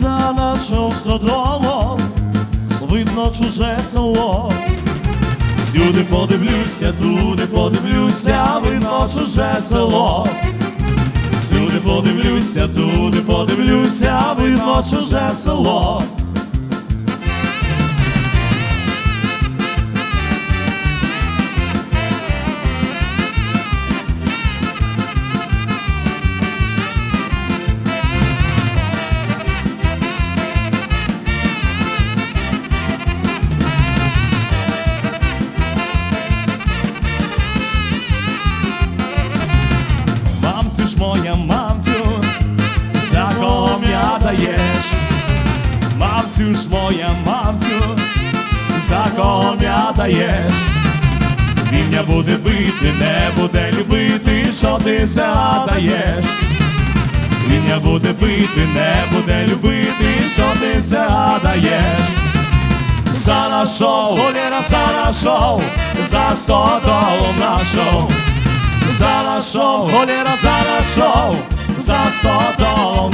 за нашим стодолом, видно чуже село. сюди подивлюся, туди подивлюся, видно чуже село. Всюди подивлюся, туди подивлюся, видно чуже село. Моя мамцю, даєш, мамцю ж моя мамцю, за кого м'я даєш, він не буде бити, не буде любити, що ти задаєш. Він не буде бити, не буде любити, що ти задаєш. За нашого, Валера, за нашого, за сто долом нашого. За нашого, Валера, за нашого,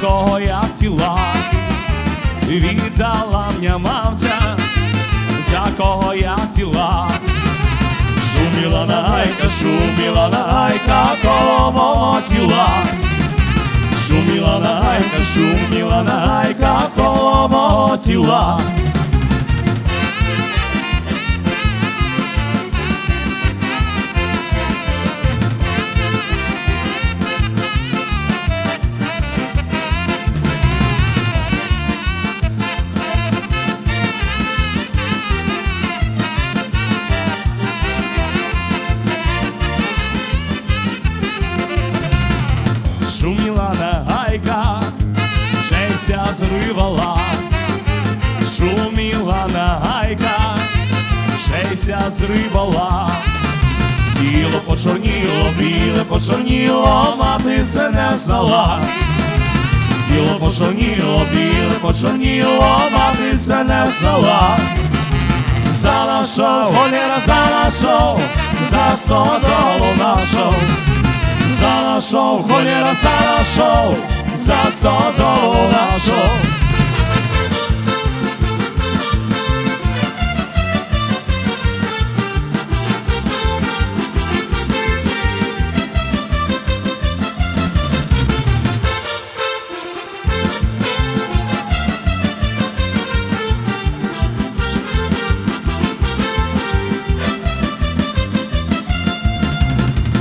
кого я втіла, віддала мня мамця, за кого я втіла, Шуміла найка, шуміла найка, кого тіла. Шуміла найка, шуміла найка, кого тіла. Жеся зривала, шуміла нагайка, Жеся зривала, тіло почорніло, біле почорніло, мати це не знала. Тіло почорніло, біле почорніло, мати це не знала. За нашого, Валера, за нашого, за сто долу нашого. За нашого, холєра, за нашого, za sto dolaršo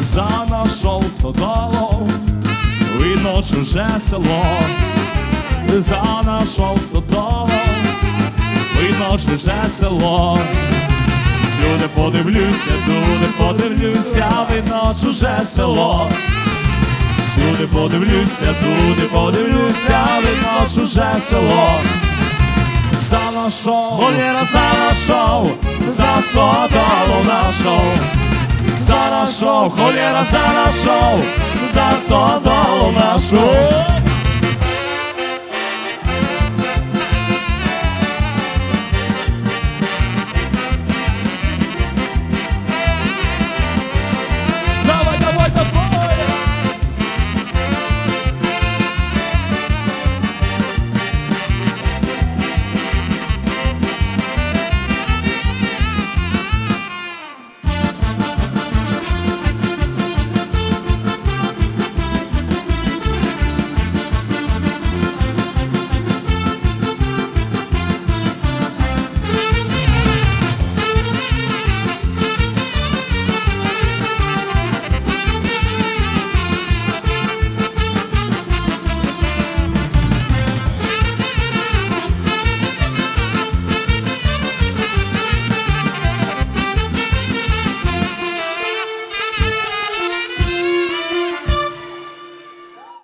Za našou stodolou видно чуже село, за нашого стодолу видно чуже село. Сюди подивлюся, туди подивлюся, видно чуже село. Сюди подивлюся, туди подивлюся, видно чуже село. За нашого, Валера, за нашого, за сто нашого. За нашого, холєра, за нашого, за сто долу нашу.